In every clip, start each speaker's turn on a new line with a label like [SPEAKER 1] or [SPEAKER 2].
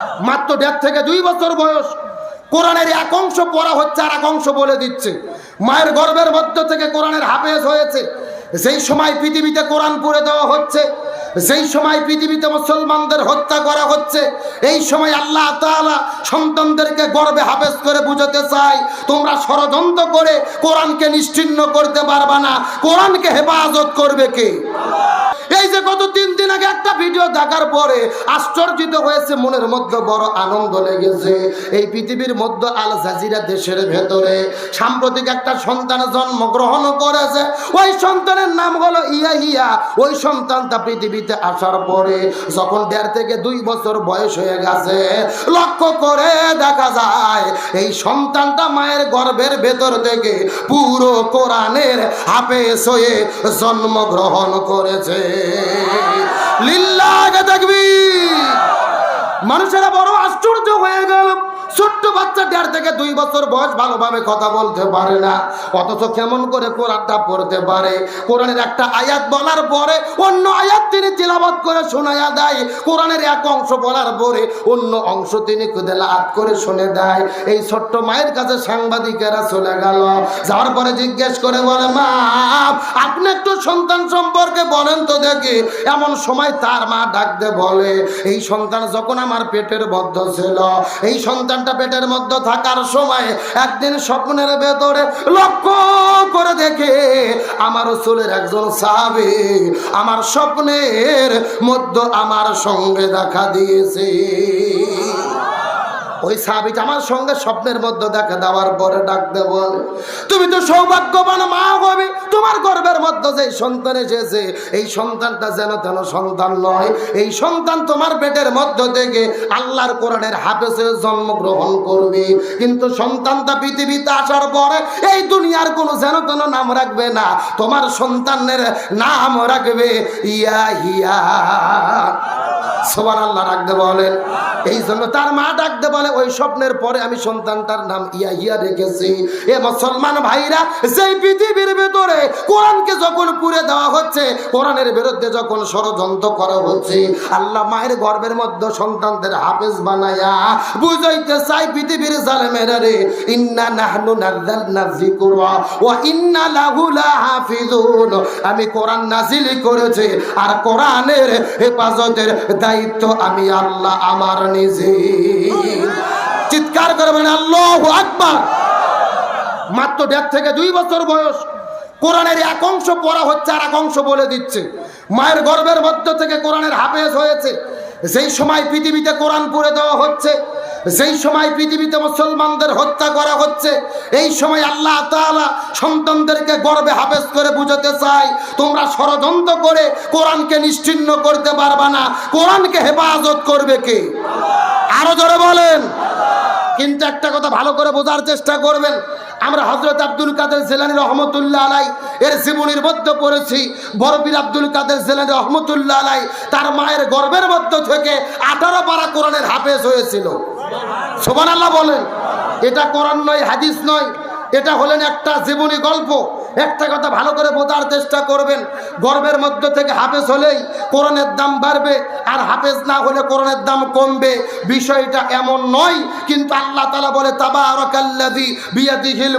[SPEAKER 1] মাত্র দেড় থেকে দুই বছর বয়স। কোরআনের এক অংশ পড়া হচ্ছে আর এক অংশ বলে দিচ্ছে। মায়ের গর্ভের মধ্য থেকে কোরআনের হাফেজ হয়েছে। যেই সময় পৃথিবীতে কোরআন পড়ে দেওয়া হচ্ছে, যেই সময় পৃথিবীতে মুসলমানদের হত্যা করা হচ্ছে, এই সময় আল্লাহ তাআলা সন্তানদেরকে গর্বে হাফেজ করে বুঝাতে চাই তোমরা ষড়যন্ত্র করে কোরআনকে নিশ্চিহ্ন করতে পারবা না। কোরআনকে হেফাজত করবে কে? এই যে গত তিন দিন আগে একটা ভিডিও দেখার পরে আশ্চর্যিত হয়েছে, মনের মধ্যে বড় আনন্দ লেগেছে। এই পৃথিবীর মধ্যে আল জাজিরা দেশের ভেতরে সাম্প্রতিক একটা সন্তান জন্মগ্রহণ করেছে। ওই সন্তানের নাম হলো ইয়া ইয়া ওই সন্তানটা পৃথিবীতে আসার পরে যখন দেড় থেকে দুই বছর বয়স হয়ে গেছে, লক্ষ্য করে দেখা যায়, এই সন্তানটা মায়ের গর্ভের ভেতর থেকে পুরো কোরআনের হাফেজ হয়ে জন্মগ্রহণ করেছে। লিল্লাহ দেখবি মানুষেরা বড় আশ্চর্য হয়ে গেল। ছোট্ট বাচ্চা দেড় থেকে দুই বছর বয়স ভালোভাবে কথা বলতে পারে না। অথচ কেমন করে কোরআনটা পড়তে পারে। কোরআনের একটা আয়াত বলার পরে অন্য আয়াত তিনি তিলাবাত করে শোনায়া দেয়। কোরআনের এক অংশ বলার পরে অন্য অংশ তিনি কুদেলাত করে শুনে দেয়। এই ছোট্ট মায়ের কাছে সাংবাদিকেরা চলে গেল। যাওয়ার পরে জিজ্ঞেস করে বলে, মা, আপনি একটু সন্তান সম্পর্কে বলেন তো দেখি। এমন সময় তার মা ডাকতে বলে, এই সন্তান যখন আমার পেটের বদ্ধ ছিল, এই সন্তানটা পেটের মধ্যে থাকার সময় একদিন স্বপ্নের ভেতরে লক্ষ্য করে দেখে আমার চুলের একজন সাহাবি আমার স্বপ্নের মধ্যে আমার সঙ্গে দেখা দিয়েছে। ওই সাহাবিটা আমার সঙ্গে স্বপ্নের মধ্যে দেখা দেওয়ার পরে ডাকতে বলে, তুমি তো সৌভাগ্যবান, মা হবে তোমার গর্বের মধ্যে যে সন্তান এসেছে, এই সন্তানটা যেন তেন সন্তান নয়। এই সন্তান তোমার পেটের মধ্য থেকে আল্লাহর কোরআনের হাফেজে জন্মগ্রহণ করবে। কিন্তু সন্তানটা পৃথিবীতে আসার পরে এই দুনিয়ার কোনো যেন তেন নাম রাখবে না। তোমার সন্তানের নাম রাখবে ইয়া হিয়া সোমান আল্লাহ রাখতে বলেন। এই জন্য তার মা ডাকতে বলে, ওই স্বপ্নের পরে আমি সন্তানটার নাম ইয়া ইয়া রেখেছি। এ মুসলমান ভাইরা, যেই ভেতরে কোরআনকে যখন পুড়ে দেওয়া হচ্ছে, কোরআনের বিরুদ্ধে যখন ষড়যন্ত্র করা হচ্ছে, আল্লাহ মায়ের গর্ভের মধ্যে সন্তানদের হাফেজ বানায়া বুঝাইতে চাই পৃথিবীর জালেমেরা ইন্না নাহনু নাযালনা যিকরা ওয়া ইন্না লাহু লাহাফিজুন। আমি কোরআন নাজিল করেছি আর কোরআনের হেফাজতের দায়িত্ব আমি আল্লাহ আমার নিজে। চিৎকার করবেন আল্লাহ আকবার! মাত্র দেড় থেকে দুই বছর বয়স। কোরআনের এক অংশ পড়া হচ্ছে আর এক অংশ বলে দিচ্ছে। মায়ের গর্ভের মধ্য থেকে কোরআনের হাফেজ হয়েছে। যেই সময় পৃথিবীতে কোরআন পড়ে দেওয়া হচ্ছে, যেই সময় পৃথিবীতে মুসলমানদের হত্যা করা হচ্ছে, এই সময় আল্লাহ তাআলা সন্তানদেরকে গর্বে হাফেজ করে বুঝাতে চাই তোমরা ষড়যন্ত্র করে কোরআনকে নিশ্চিহ্ন করতে পারবা না। কোরআনকে হেফাজত করবে কে? আরও জোরে বলেন। কিন্তু একটা কথা ভালো করে বোঝার চেষ্টা করবেন। আমরা হজরত আব্দুল কাদের জেলানি রহমতুল্লাহ আলাই এর জীবনীর মধ্যে পড়েছি। বরবীর আব্দুল কাদের জেলানি রহমতুল্লাহ আলাই তার মায়ের গর্বের মধ্য থেকে আঠারো পারা কোরআনের হাফেজ হয়েছিল। সোমান আল্লাহ বলেন, এটা কোরআন নয়, হাদিস নয়, এটা হলেন একটা জীবনী গল্প। একটা কথা ভালো করে বোঝার চেষ্টা করবেন। গর্বের মধ্য থেকে হাফেজ হলেই কোরআনের দাম বাড়বে, আর হাফেজ না হলে কোরআনের দাম কমবে। বিষয়টা এমন নয়, কিন্তু আল্লাহ তালা বলে, তাবারাকাল্লাযী বিয়াদিহিল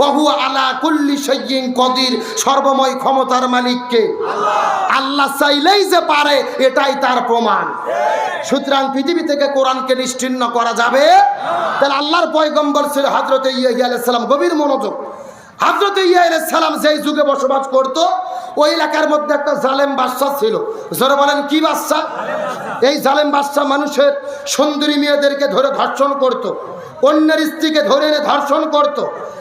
[SPEAKER 1] ওয়া হুয়া আলা কুল্লি শাইইন কদির। সর্বময় ক্ষমতার মালিককে আল্লাহ চাইলেই যে পারে, এটাই তার প্রমাণ। সুতরাং পৃথিবী থেকে কোরআনকে নিশ্চিন্ন করা যাবে তাহলে আল্লাহর পয়গম্বর ছিল হজরত ইয়া সালাম, গভীর মনোযোগ। হজরত ইয়া সালাম যেই যুগে বসবাস করত, ওই এলাকার মধ্যে একটা জালেম বাদশা ছিল জোরে বলেন, কি বাদশা এই জালেম বাদশা মানুষের সুন্দরী মেয়েদেরকে ধরে ধর্ষণ করত। অন্যের স্ত্রীকে ধরে এনে ধর্ষণ করত।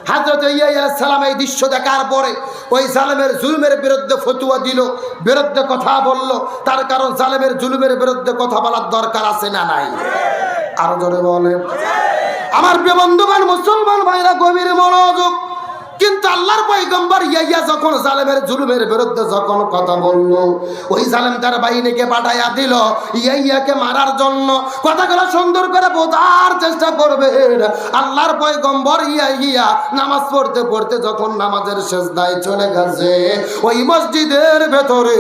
[SPEAKER 1] হাজরত ইয়া সালাম এই দৃশ্য দেখার পরে ওই জালেমের জুলুমের বিরুদ্ধে ফতুয়া দিল, বিরুদ্ধে কথা বলল তার কারণ জালেমের জুলুমের বিরুদ্ধে কথা বলার দরকার আছে না নাই আরও জোরে বলেন আমার বন্ধুবান মুসলমান ভাইরা, গভীর মনোযোগ কিন্তু আল্লাহর পয়গম্বর ইয়াইয়া যখন জালেমের জুলুমের বিরুদ্ধে যখন কথা বলল, ওই জালেম তার বাহিনীকে পাঠাইয়া দিল, ইয়াইয়াকে মারার জন্য। কথাগুলো সুন্দর করে বোঝার চেষ্টা করবেন আল্লাহর পয়গম্বর ইয়াইয়া নামাজ পড়তে পড়তে যখন নামাজের শেষ দায় চলে গেছে, ওই মসজিদের ভেতরে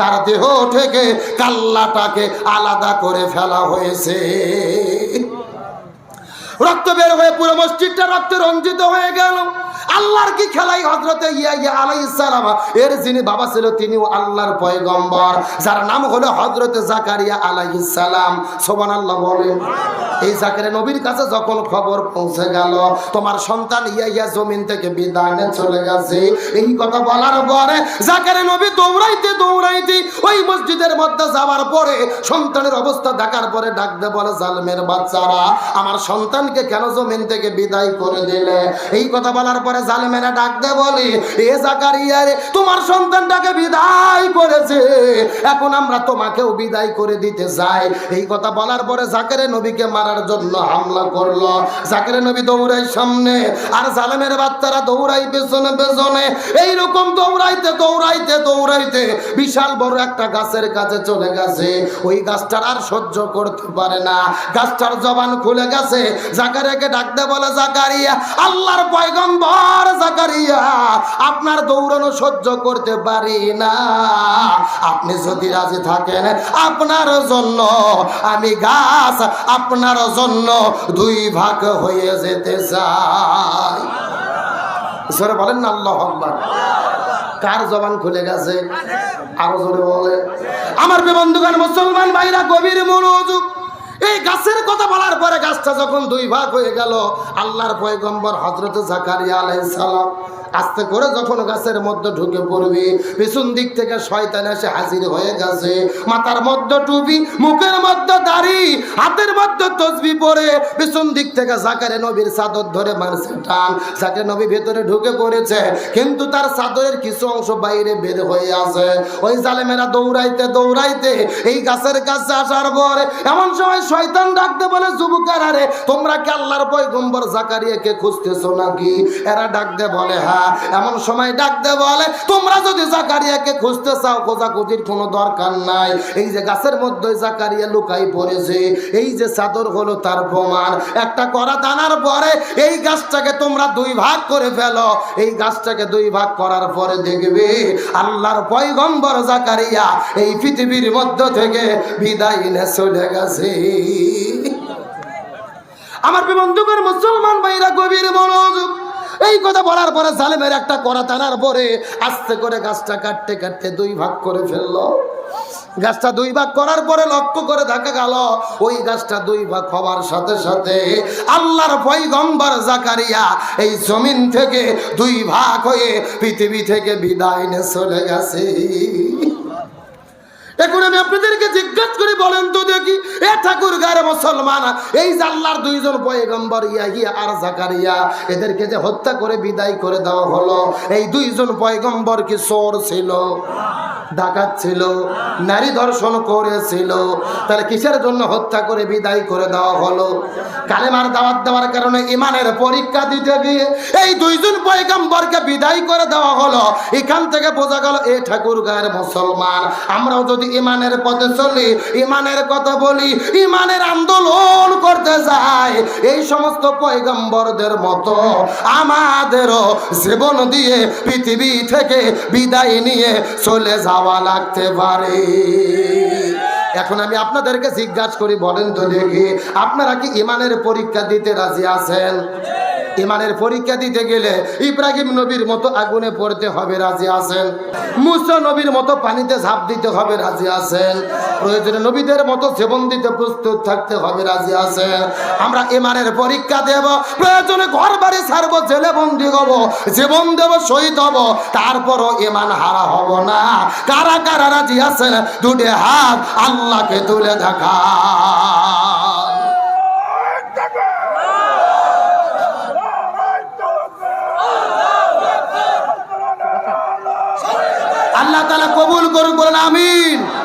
[SPEAKER 1] তার দেহ থেকে কাল্লাটাকে আলাদা করে ফেলা হয়েছে। রক্ত বের হয়ে পুরো মসজিদটা রক্তে রঞ্জিত হয়ে গেল। আল্লাহর কি খেলাই? হজরতে ইয়া আলাই সালাম, এর যিনি বাবা ছিল, তিনিও আল্লাহর পয়গম্বর। যার নাম হলো হজরতে জাকারিয়া আলাই সালাম। সোবান আল্লাহ বলেন। এই জাকারিয়া নবীর কাছে যখন খবর পৌঁছে গেল, তোমার সন্তান ইয়া ইয়া জমিন থেকে বিদায় চলে গেছে। এই কথা বলার পরে জাকারিয়া নবী দৌড়াইতে দৌড়াইতে ওই মসজিদের মধ্যে যাওয়ার পরে সন্তানের অবস্থা দেখার পরে ডাকতে বলে, জালমের বাচ্চারা, আমার সন্তানকে কেন জমিন থেকে বিদায় করে দিলে? এই কথা বলার পরে জালেমেরা ডাকতে বলে, এ জাকারিয়া রে, তোমার সন্তানটাকে বিদায় করেছে। এখন আমরা তোমাকেও বিদায় করে দিতে চাই। এই কথা বলার পরে জাকেরে নবীকে মারার জন্য হামলা করল। জাকেরে নবী দৌড়াই সামনে, আর জালেমের বাচ্চারা দৌড়াই পেছনে পেছনে। এইরকম দৌড়াইতে দৌড়াইতে দৌড়াইতে বিশাল বড় একটা গাছের কাছে চলে গেছে। ওই গাছটার আর সহ্য করতে পারে না। গাছটার জবান খুলে গেছে। জাকারিয়াকে ডাকতে বলে, জাকারিয়া, আল্লাহর পয়গম্বর জাকারিয়া, আপনার দৌড়ানো সহ্য করতে পারি না। আপনি যদি রাজি থাকেন, আপনার জন্য আমি গাছ আপনার জন্য দুই ভাগ হয়ে যেতে চাই। জোরে বলেন না, আল্লাহ আকবার। কার জবান খুলে গেছে? আরও জোরে বলে। আমার বন্ধুগণ, মুসলমান ভাইরা, গভীর মনোযোগ যখন দুই ভাগ হয়ে গেল আল্লাহর পয়গম্বর হজরত জাকারিয়া আলাইসালাম সালাম আস্তে করে যখন গাছের মধ্যে ঢুকে পড়বি, পিছন দিক থেকে শয়তান এসে হাজির হয়ে গেছে। মাথার মধ্যে টুপি, মুখের মধ্যে দাড়ি, হাতের মধ্যে তসবি পরে পিছন দিক থেকে জাকারে নবীর চাদর ধরে মারছে টান। জাকারে নবী ভেতরে ঢুকে পড়েছে, কিন্তু তার চাদরের কিছু অংশ বাইরে বের হয়ে আছে। ওই জালেমেরা দৌড়াইতে দৌড়াইতে এই গাছের কাছে আসার পর এমন সময় শয়তান ডাকতে বলে যুবকার আরে তোমরা কি আল্লাহর পয়গম্বর জাকারিয়াকে খুঁজতেছো নাকি? এরা ডাকতে বলে হ্যাঁ এমন সময় ডাকতে বলে, তোমরা যদি জাকারিয়াকে খুঁজতে চাও, খোঁজাখুঁজির কোনো দরকার নাই। এই যে গাছের মধ্যে জাকারিয়া লুকাই পড়েছে, এই যে চাদর হলো তার প্রমাণ। একটা করা টানার পরে এই গাছটাকে তোমরা দুই ভাগ করে ফেলো। এই গাছটাকে দুই ভাগ করার পরে দেখবে আল্লাহর পয়গম্বর জাকারিয়া এই পৃথিবীর মধ্য থেকে বিদায় নিয়ে চলে গেছে। আমার বন্ধুগণ, মুসলমান ভাইরা, গভীর মনোযোগ এই কথা বলার পরে জালেমের একটা করা টানার পরে আস্তে করে গাছটা কাটতে কাটতে দুই ভাগ করে ফেলল। গাছটা দুই ভাগ করার পরে লক্ষ্য করে দেখা গেল, ওই গাছটা দুই ভাগ হওয়ার সাথে সাথে আল্লাহর পয়গম্বর জাকারিয়া এই জমিন থেকে দুই ভাগ হয়ে পৃথিবী থেকে বিদায় নিয়ে চলে গেছে। এখন আমি আপনাদেরকে জিজ্ঞাসা করে, বলেন তো দেখি, এ ঠাকুর গারে মুসলমান, এই জাল্লার দুইজন পয়গম্বর, ইয়াহিয়া আর জাকারিয়া, এদেরকে যে হত্যা করে, বিদায় করে দেওয়া হলো, এই দুইজন পয়গম্বর কি চোর ছিল, ডাকাত ছিল, নারী ধর্ষণ করেছিল, তাহলে কিসের জন্য হত্যা করে, বিদায় করে দেওয়া হলো? কালেমার দাওয়াত দেওয়ার কারণে ইমানের পরীক্ষা দিতে গিয়ে এই দুইজন পয়গম্বরকে বিদায় করে দেওয়া হলো। এখান থেকে বোঝা গেল, এ ঠাকুর গায়ের মুসলমান। আমরাও যদি ইমানের পথে চলি, ইমানের কথা বলি, ইমানের আন্দোলন করতে যাই। এই সমস্ত পয়গম্বরদের মতো আমাদেরও জীবন দিয়ে পৃথিবী থেকে বিদায় নিয়ে চলে যাওয়া লাগতে পারে। এখন আমি আপনাদেরকে জিজ্ঞাসা করি, বলেন তো দেখি, আপনারা কি ইমানের পরীক্ষা দিতে রাজি আছেন? ইমানের পরীক্ষা দিতে গেলে ইব্রাহিম নবীর মতো আগুনে পড়তে হবে, রাজি আছেন? মুসা নবীর মতো পানিতে ঝাঁপ দিতে হবে, রাজি আছেন? প্রয়োজনে নবীদের মতো জীবন দিতে প্রস্তুত থাকতে হবে, রাজি আছেন? আমরা ইমানের পরীক্ষা দেব, প্রয়োজনে ঘর বাড়ি ছাড়বো জেলে বন্দি হব, জীবন দেব, শহীদ হব, তারপরও ইমান হারা হব না। কারা কারা রাজি আছেন? দুটে হাত আল্লাহকে তুলে দেখা।